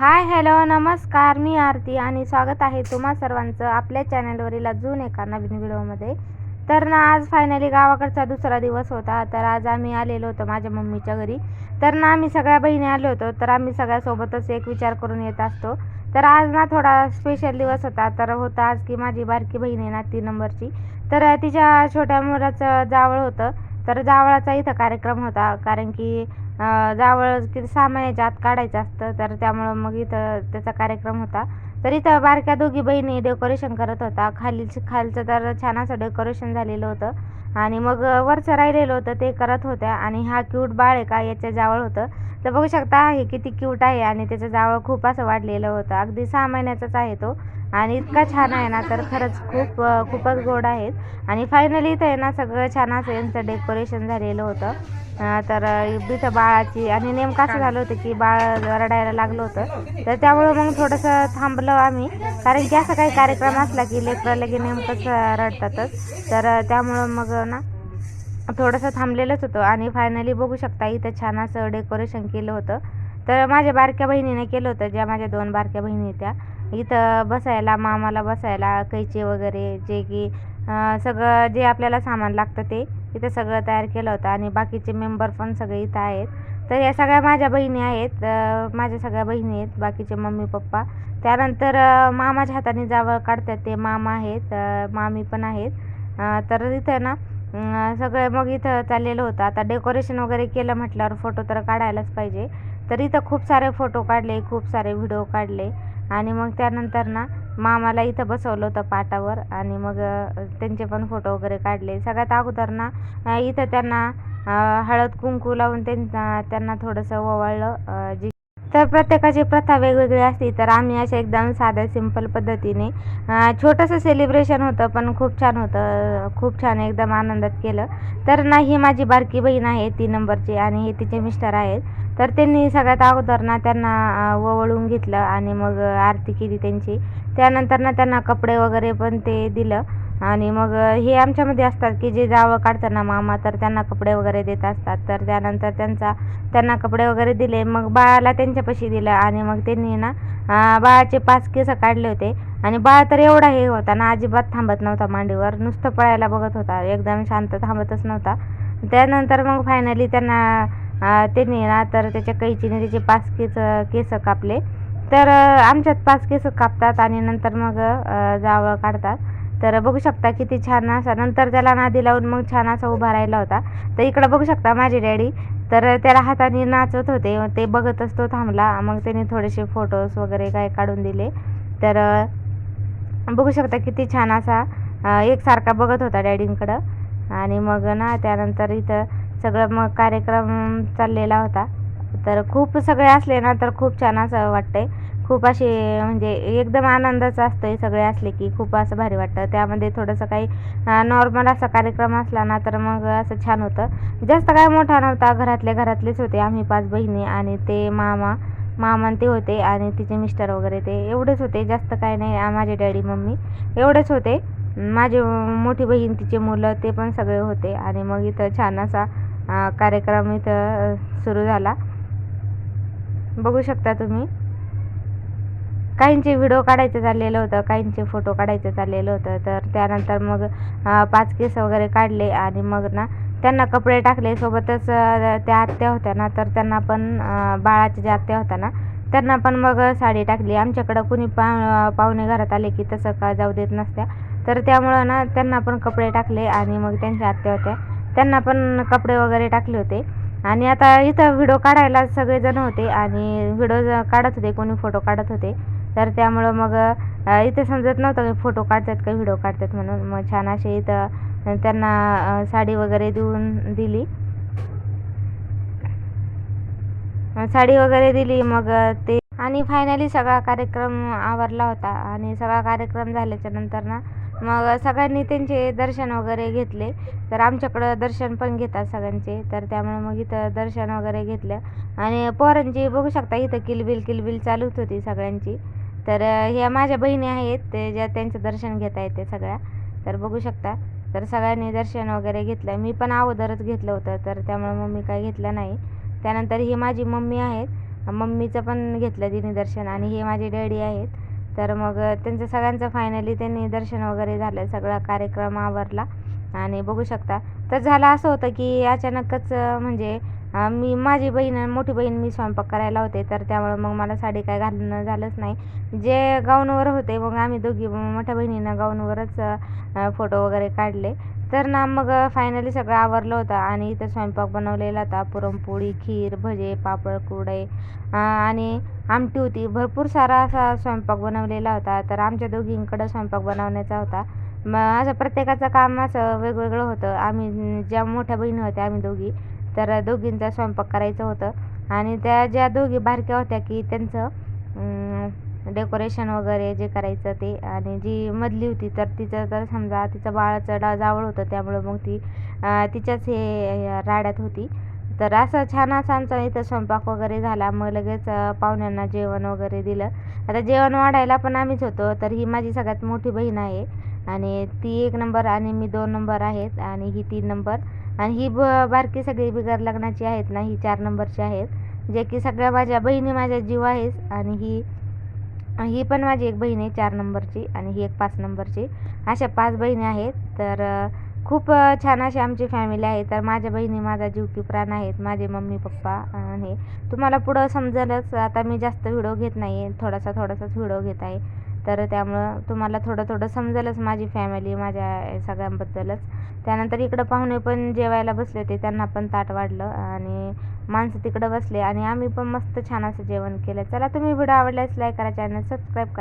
Hi hello नमस्कार. मी आरती आणि स्वागत आहे तुम्हा सर्वांचं आपल्या चॅनलवरील अजून एका नवीन व्हिडिओमध्ये. तर ना आज फायनली गावाकडचा दुसरा दिवस होता. तर आज आम्ही आलेलो होतो माझ्या मम्मीच्या घरी. तर ना आम्ही सगळ्या बहिणी आलो होतो. तर आम्ही सगळ्यासोबतच एक विचार करून येत असतो. तर आज ना थोडा स्पेशल दिवस होता. तर होता आज की माझी बारकी बहीण आहे ना तीन नंबरची. तर तिच्या छोट्या मुलाचं जावळ होतं. तर जावळाचा इथं कार्यक्रम होता. कारण की जावळ किती सहा महिन्याच्या आत काढायचं असतं तर त्यामुळं मग इथं त्याचा कार्यक्रम होता. तर इथं बारक्या दोघी बहिणी डेकोरेशन करत होता. खाली खालचं तर छान असं डेकोरेशन झालेलं होतं. आणि मग वरचं राहिलेलं होतं ते करत होत्या. आणि हा क्यूट बाळ आहे का याच्या जावळ होतं. तर बघू शकता हे किती क्यूट आहे. आणि त्याचं जावळ खूप असं वाढलेलं होतं. अगदी सहा महिन्याचाच आहे तो. आणि इतका छान आहे ना तर खरंच खूप खूपच गोड आहेत. आणि फायनली इथं आहे ना सगळं छान असं यांचं डेकोरेशन झालेलं होतं. तर इथं बाळाची आणि नेमकं असं झालं होतं की बाळ रडायला लागलं होतं. तर त्यामुळं मग थोडंसं थांबलो आम्ही. कारण की असं काही कार्यक्रम असला की लेकरं लगे नेमकंच रडतातच. तर त्यामुळं मग ना थोडंसं थांबलेलंच होतं. आणि फायनली बघू शकता इथं छान असं डेकोरेशन केलं होतं. तर माझ्या बारक्या बहिणीने केलं होतं ज्या माझ्या दोन बारक्या बहिणी त्या. इथं बसायला मामाला बसायला कैचे वगैरे जे की सगळं जे आपल्याला सामान लागतं ते इथं सगळं तयार केलं होतं. आणि बाकीचे मेंबर पण सगळे इथं आहेत. तर या सगळ्या माझ्या बहिणी आहेत माझ्या सगळ्या बहिणी आहेत बाकीचे मम्मी पप्पा. त्यानंतर मामाच्या हाताने जावं काढतात ते मामा आहेत मामी पण आहेत. तर इथं ना सगळे मग इथं चाललेलं होतं. आता डेकोरेशन वगैरे केलं म्हटल्यावर फोटो तर काढायलाच पाहिजे. तर इथं खूप सारे फोटो काढले खूप सारे व्हिडिओ काढले. आणि मग त्यानंतर ना मामाला इथं बसवलं होतं पाटावर आणि मग त्यांचे पण फोटो वगैरे काढले. सगळ्यात अगोदर ना इथं त्यांना हळद कुंकू लावून त्यांना त्यांना थोडंसं ओवाळलं जी तर प्रत्येकाची प्रथा वेगवेगळी असते. तर आम्ही अशा एकदम साध्या सिंपल पद्धतीने छोटंसं सेलिब्रेशन होतं पण खूप छान होतं. खूप छान एकदम आनंदात केलं. तर ना ही माझी बारकी बहीण आहे तीन नंबरची आणि हे तिचे मिस्टर आहेत. तर त्यांनी सगळ्यात अगोदर ना त्यांना अं, ओवाळून घेतलं आणि मग आरती केली त्यांची. त्यानंतर ना त्यांना कपडे वगैरे पण ते दिलं. आणि मग हे आमच्यामध्ये असतात की जे जावं काढताना मामा तर त्यांना कपडे वगैरे देत असतात. तर त्यानंतर त्यांचा त्यांना कपडे वगैरे दिले. मग बाळाला त्यांच्यापाशी दिलं आणि मग त्यांनी ना बाळाचे पाच केस काढले होते. आणि बाळ तर एवढा हे होता ना अजिबात थांबत नव्हता मांडीवर. नुसतं पळायला बघत होता. एकदम शांत थांबतच नव्हता. त्यानंतर मग फायनली त्यांना अं, त्यांनी ना तर त्याच्या कैचीने त्याचे पाच केस केस कापले. तर आमच्यात पाच केस कापतात आणि नंतर मग जावळ काढतात. तर बघू शकता किती छान असा नंतर त्याला नादी लावून मग छान असा उभा राहिला होता. तर इकडं बघू शकता माझे डॅडी. तर त्याला हाताने नाचत होते ते बघतच तो थांबला. मग त्याने थोडेसे फोटोज वगैरे काय काढून दिले. तर बघू शकता किती छान असा एकसारखा बघत होता डॅडींकडं. आणि मग ना त्यानंतर इथं सगळं मग कार्यक्रम चाललेला होता. तर खूप सगळे असले ना तर खूप छान असं वाटतंय. खूप असे म्हणजे एकदम आनंदाचं असतंय सगळे असले की खूप असं भारी वाटतं. त्यामध्ये थोडंसं काही नॉर्मल असा कार्यक्रम असला ना तर मग असं छान होतं. जास्त काय मोठा नव्हता. घरातले घरातलेच होते आम्ही पाच बहिणी आणि ते मामा मामान ते होते आणि तिचे मिस्टर वगैरे ते एवढेच होते. जास्त काय नाही माझे डॅडी मम्मी एवढेच होते. माझी मोठी बहीण तिचे मुलं ते पण सगळे होते आणि मग इथं छान असा कार्यक्रम इथं सुरू झाला. बघू शकता तुम्ही. काहींचे व्हिडिओ काढायचं चाललेलं होतं काहींचे फोटो काढायचं चाललेलं होतं. तर त्यानंतर मग पाच केस वगैरे काढले आणि मग ना त्यांना कपडे टाकले. सोबतच त्या आत्या होत्या ना तर त्यांना पण बाळाच्या ज्या आत्या होत्या ना त्यांना पण मग साडी टाकली. आमच्याकडं कुणी पा पाहुणे घरात आले की तसं का जाऊ देत नसत्या. तर त्यामुळं ना त्यांना पण कपडे टाकले आणि मग त्यांच्या आत्या होत्या. त्यांना पण कपडे वगैरे टाकले होते. आणि आता इथं व्हिडिओ काढायला सगळेजण होते आणि व्हिडिओ काढत होते कोणी फोटो काढत होते. तर त्यामुळं मग इथे समजत नव्हतं की फोटो काढतात का व्हिडिओ काढतात म्हणून. मग छान असे इथं त्यांना साडी वगैरे देऊन दिली. साडी वगैरे दिली मग ते आणि फायनली सगळा कार्यक्रम आवरला होता. आणि सगळा कार्यक्रम झाल्याच्यानंतर ना मग सगळ्यांनी त्यांचे दर्शन वगैरे घेतले. तर आमच्याकडं दर्शन पण घेतात सगळ्यांचे. तर त्यामुळे मग इथं दर्शन वगैरे घेतलं. आणि पोरांची बघू शकता इथं किलबिल किलबिल चालूच होती सगळ्यांची. तर ह्या माझ्या बहिणी आहेत ते ज्या त्यांचं दर्शन घेता येते सगळ्या. तर बघू शकता. तर सगळ्यांनी दर्शन वगैरे घेतलं. मी पण अगोदरच घेतलं होतं तर त्यामुळे मम्मी काय काही घेतलं नाही. त्यानंतर ही माझी मम्मी आहेत. मम्मीचं पण घेतलं तिने दर्शन आणि हे माझे डॅडी आहेत. तर मग त्यांचं सगळ्यांचं फायनली त्यांनी दर्शन वगैरे झालं सगळा कार्यक्रम आवरला. आणि बघू शकता. तर झालं असं होतं की अचानकच म्हणजे मी माझी बहीण मोठी बहीण मी स्वयंपाक करायला होते. तर त्यामुळे मग मला साडी काय घालणं झालंच नाही. जे गाऊनवर होते मग आम्ही दोघी मोठ्या बहिणीनं गाऊनवरच फोटो वगैरे काढले. तर ना मग फायनली सगळं आवरलं होतं आणि इथं स्वयंपाक बनवलेला होता. पुरणपोळी खीर भजे पापड कुरडे आणि आमटी होती. भरपूर सारा असा स्वयंपाक बनवलेला होता. तर आमच्या दोघींकडं स्वयंपाक बनवण्याचा होता. मग असं प्रत्येकाचं काम असं वेगवेगळं होतं. आम्ही ज्या मोठ्या बहिणी होत्या आम्ही दोघी तर दोघींचा स्वयंपाक करायचं होतं. आणि त्या ज्या दोघी बारक्या होत्या की त्यांचं डेकोरेशन वगैरे जे करायचं ते. आणि जी मधली होती तर तिचं तर समजा तिचं बाळाचं डा जावळ होतं त्यामुळं मग ती तिच्याच हे राड्यात होती. तर असं छान असा आमचा इथं स्वयंपाक वगैरे झाला. मग लगेच पाहुण्यांना जेवण वगैरे दिलं. आता जेवण वाढायला पण आम्हीच होतो तर ही माझी सगळ्यात मोठी बहीण आहे. आणि ती एक नंबर आणि मी दोन नंबर आहेत. आणि ही तीन नंबर. आणि ही ब बारकी सगळी बिगर लग्नाची आहेत ना ही चार नंबरची आहेत. जे की सगळ्या माझ्या बहिणी माझ्या जीव आहेस आणि ही ही पण माझी एक बहीण आहे चार नंबरची आणि ही एक पाच नंबरची. अशा पाच बहिणी आहेत तर खूप छान अशी आमची फॅमिली आहे. तर माझ्या बहिणी माझा जीव की प्राण आहेत माझे मम्मी पप्पा आणि तुम्हाला पुढं समजेलच आता मी जास्त व्हिडिओ घेत नाही आहे थोडासा थोडासाच व्हिडिओ घेत आहे. तर त्यामुळं तुम्हाला थोडं थोडं समजेलच माझी फॅमिली माझ्या सगळ्यांबद्दलच. त्यानंतर इकडं पाहुणे पण जेवायला बसले होते त्यांना पण ताट वाढलं आणि माणसं तिकडं बसले आणि आम्ही पण मस्त छान असं जेवण केलं. चला तुम्ही व्हिडिओ आवडल्यास लाईक करा चॅनल सबस्क्राईब करा.